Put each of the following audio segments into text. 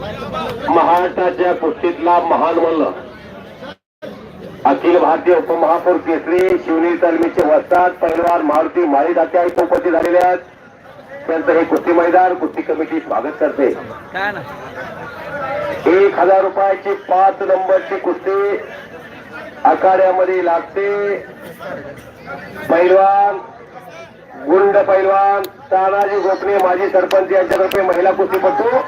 महाराष्ट्राच्या कुस्तीतला महान मल्ल अखिल भारतीय उपमहापौर केसरी शिवनी तालमीचे वस्ताद पैलवान मारुती माळी दात्या इथे उपस्थित झालेले आहेत. त्यांचं हे कुस्ती मैदान कुस्ती कमिटी स्वागत करते. एक हजार रुपयाची पाच नंबरची कुस्ती आखाड्यामध्ये लागते. पैलवान गुंड पैलवान तानाजी गोपणे माजी सरपंच यांच्यातर्फे महिला कुस्तीपटू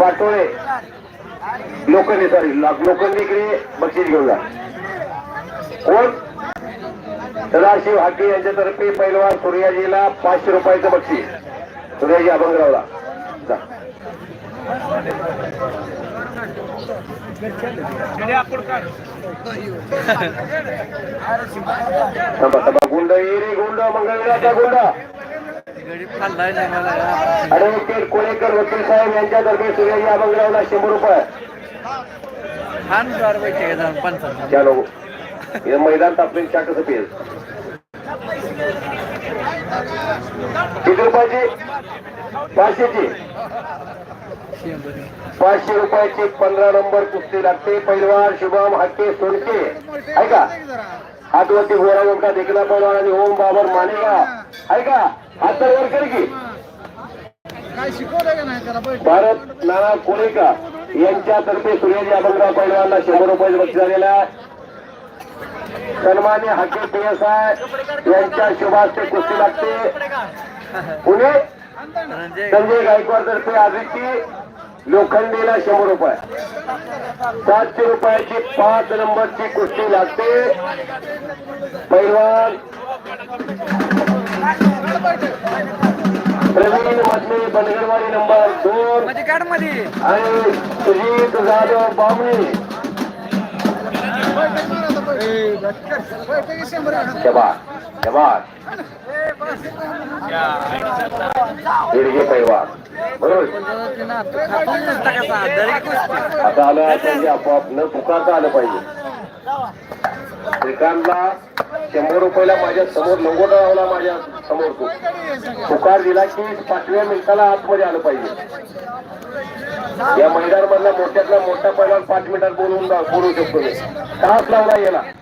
पाटोळे. लोखंडी सॉरी लोखंडीकडे बक्षीस घेऊन जा. कोण? सदाशिव हाके यांच्यातर्फे पैलवान सूर्याजीला पाचशे रुपयाचं बक्षीस. सूर्याजी अभंगरावला. जा. गुंड ये रे गुंड मंगळवेळाचा गुंड. ऍडव्होकेट कोळेकर वकील साहेब यांच्यातर्फे सूर्याजी अभंगरावला शंभर रुपये. खान चार पैसे चलो. हे मैदान तापले चाट कसं पेल किती रुपयाची? पाचशेची. पाचशे रुपयाची पंधरा नंबर कुस्ती लागते. पैलवान शुभम हक्के सोनके ऐका. हातवरती गोरा ओंका देखला आणि ओम बाबर मानेगा. ऐका हात तर वर कर की. भारत नाना कोळेकर यांच्यातर्फे सूर्याजी अभंगराव पैलवानला शंभर रुपये बक्षीस झालेला आहे. सन्मान्य हाके पी एस आय यांच्या शुभास्ते कुस्ती लागते. पुणे. संजय गायकवाड तर्फे आदित्य. लोखंडीला शंभर रुपये. सातशे रुपयाची पाच नंबरची कुस्ती लागते. पैलवान. प्रवीण मधले बनगरवाडी नंबर दोन. आणि सुजित जाधव बामणी. शबाद शबाद दीडगे पैलवान बरोबर? आता आलं म्हणजे आपोआप न चुकाचं आलं पाहिजे. श्रीकांतला शंभर रुपयाला माझ्यासमोर लंगोटा लावला माझ्यासमोर तू. पुकार दिला की पाचव्या मिनिटाला आतमध्ये आलं पाहिजे. या मैदान मधला मोठ्यातला मोठा पहिला पाच मिनिटात बोलवून बोलू शकतो मी. तास लावला याला अहो,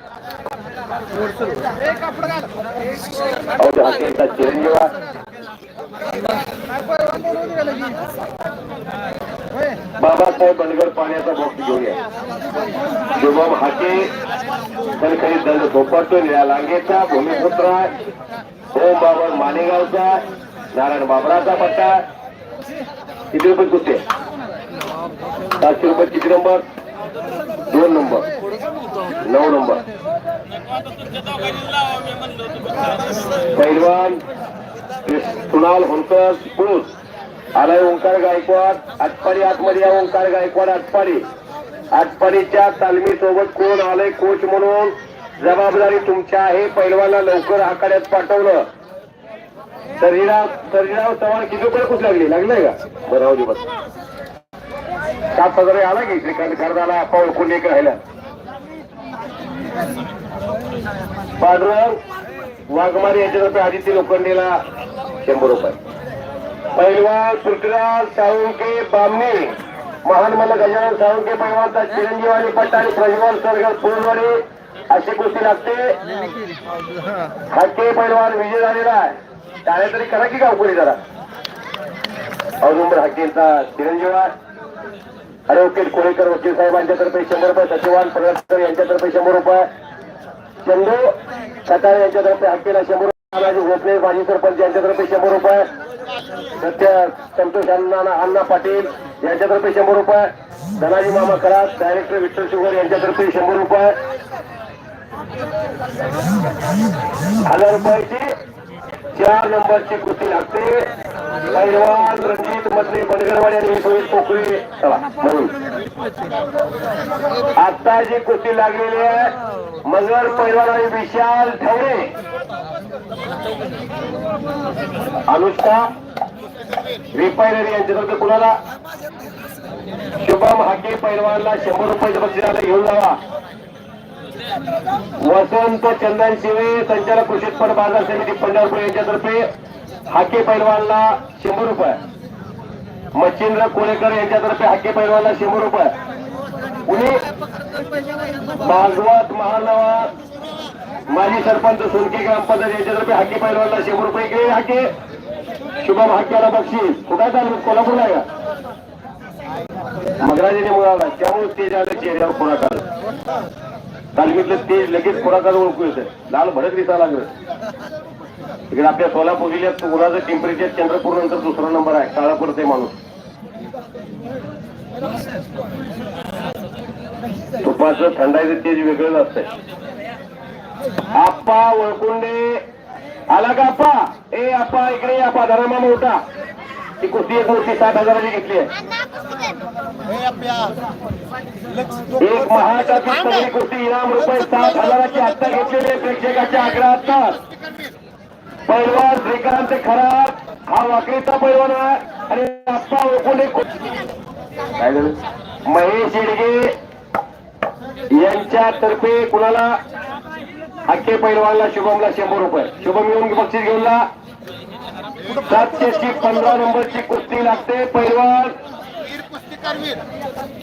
तो हॉटेलचा चिरंजीव आहे. बाबासाहेब बनगर पाण्याचा बॉक्स घेऊया शुभम हाके कणखरी दंड झोपटतो निळ्या लांगेचा भूमिपुत्र ओम बाबर मानेगावचा नारायण बाबराचा पट्टा. किती रुपये कुठे सातशे रुपये किती नंबर दोन नंबर नऊ नंबर. पैलवान कुणाल होनकर पुरुष. आलाय ओंकार गायकवाड आटपाडी आतमध्ये या ओंकार गायकवाड आटपाडी. आटपाडीच्या तालमी सोबत कोण आलंय कोच म्हणून? जबाबदारी तुमच्या आहे. पैलवानला लवकर आखाड्यात पाठवलं. शरीराव शरीराव चव्हाण किती रुपये कुठ लागली? लागलंय का? बरं राहू दे बस. सात हजार आला की श्रीकांत खरदाला पाऊल कुंडेक राहिला? पांडुरंग वाघमारे यांच्यातर्फे आदित्य लोखंडेला शंभर रुपये. पैलवान पृथ्वीराज साळुंके बामणी महान मला गजानन साळुंके पैलवानचा चिरंजीव आणि पट्टा आणि प्रज्वल सरगर फुलवाडी अशी कुस्ती लागते. हाके पैलवान विजय झालेला आहे. त्याने तरी करा की गावकरी जरा. औदुंबर हाकेचा चिरंजीव आहे. ॲडव्होकेट कोळेकर वकील साहेबांच्यातर्फे शंभर रुपये सचिवान प्रगतकर यांच्यातर्फे शंभर रुपये. चंदू सकाळे यांच्यातर्फे हक्केला शंभर रुपये. भोसले माजी सरपंच यांच्यातर्फे शंभर रुपये. सत्य संतोष अण्णा अण्णा पाटील यांच्यातर्फे शंभर रुपये. धनाजी मामा करात डायरेक्टर विठ्ठल शुगर यांच्यातर्फे शंभर रुपये. हजार रुपयाची चार नंबरची कृती लागते. पैलवान रणजित बनगरवाडी आणि सोयी पोखरी म्हणून आता जी कुस्ती लागलेली आहे मगर पैलवान आणि विशाल ठेवणे अनुष्का रिपायनरी यांच्यातर्फे कुणाला शुभम हाके पैलवानला शंभर रुपये बक्षिसाला घेऊन जावा. वसंत चंदन शिवे संचालक कृषी उत्पन्न बाजार समिती पंढरपूर यांच्यातर्फे हाके पैलवानला शंभर रुपये. मच्छिंद्र कोळेकर यांच्यातर्फे हाके पैलवानला शंभर रुपये. कुणी भागवत महानवा माजी सरपंच सोनके ग्रामपंचायत यांच्यातर्फे हाके पैलवानला शंभर रुपये. इकडे हाके. शुभम हाक्याला बक्षीस. कुठं चालू कोल्हापूरला आहे का? मगराजीने मुळाला त्यामुळे ते झालं चेहऱ्यावर पुढाकार तालमीतलं ते लगेच पुढाकार ओळखू येतं. लाल भडक दिसायला लागलं. इकडे आपल्या सोलापूर जिल्ह्यात उन्हाचं टेम्परेचर चंद्रपूर नंतर दुसरा नंबर आहे. काळापूर ते माणूस. तुपाचं थंडायचं तेज वेगळंच असतंय. आप्पा वळकुंडे. आला का आप्पा? ए आप्पा इकडे आप्पा. धरामा मोठा ती कुस्ती एक कुस्ती साठ हजाराची घेतली आहे. एक महाराष्ट्रातील सगळी कुस्ती इनाम रुपये सात हजाराची आत्ता घेतलेले प्रेक्षकाच्या आग्रहात. पैलवान श्रीकांत खराब हा वाकडीचा पैलवान आहे. आणि आप्पा ओकोंडे काय झालं महेश येडगे यांच्यातर्फे कुणाला अख्खे पैलवानला शुभमला शंभर रुपये. शुभम येऊन बक्षीस घेऊन ला सातशेची पंधरा नंबरची कुस्ती लागते. पैलवान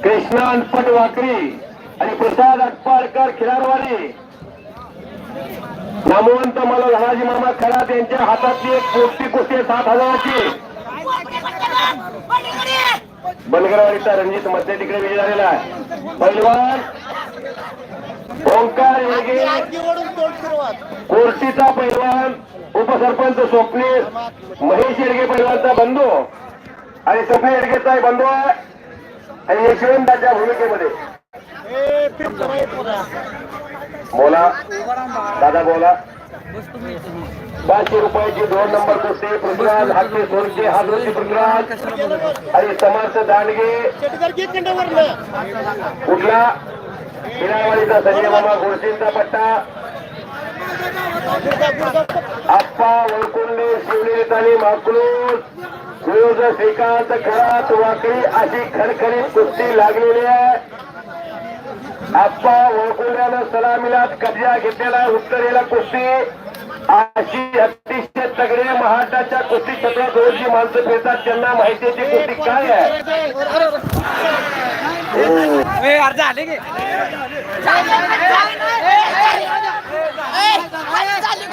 कृष्णा अनपट वाकरी आणि प्रसाद अटपाडकर खिलारवाडी. नामवंत मला धनाजी मामा खरात यांच्या हातातली एक कोटी कोटी सात हजाराची. बनगरवाडीचा रणजित मध्य तिकडे विजय झालेला आहे. पैलवान ओंकार योगे कोर्टीचा पैलवान उपसरपंच स्वप्नील. महेश येडगे पैलवानचा बंधू. आणि स्वप्नील येडगेचा बंधू आहे. आणि यशवंताच्या भूमिकेमध्ये. बोला. दादा बोला. पाचशे रुपयाची दोन नंबर कुस्ती. पृथ्वीराज हाके सोनचे हादरोची पृथ्वीराज. आणि समर्थ दांडगे कुठला? पिरावाडीचा संजय मामा गोडसेंचा पट्टा. आप्पा वळकुंडे शिवनेत आणि अकलूज सुयोज श्रीकांत खरात वाकडी अशी खडखडीत कुस्ती लागलेली आहे. आप्पा वळकुंड्यानं सलामीलात कब्जा घेतलेला उत्तरेला कुस्ती अशी अतिशय तगडे महाराष्ट्राच्या कुस्ती क्षेत्रात रोज जी माणसं फिरतात त्यांना माहिती आहे ती कुस्ती काय आहे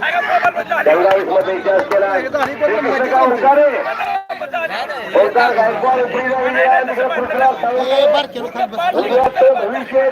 मध्ये इतिहास केला. ओंकार गायकवाड भविष्य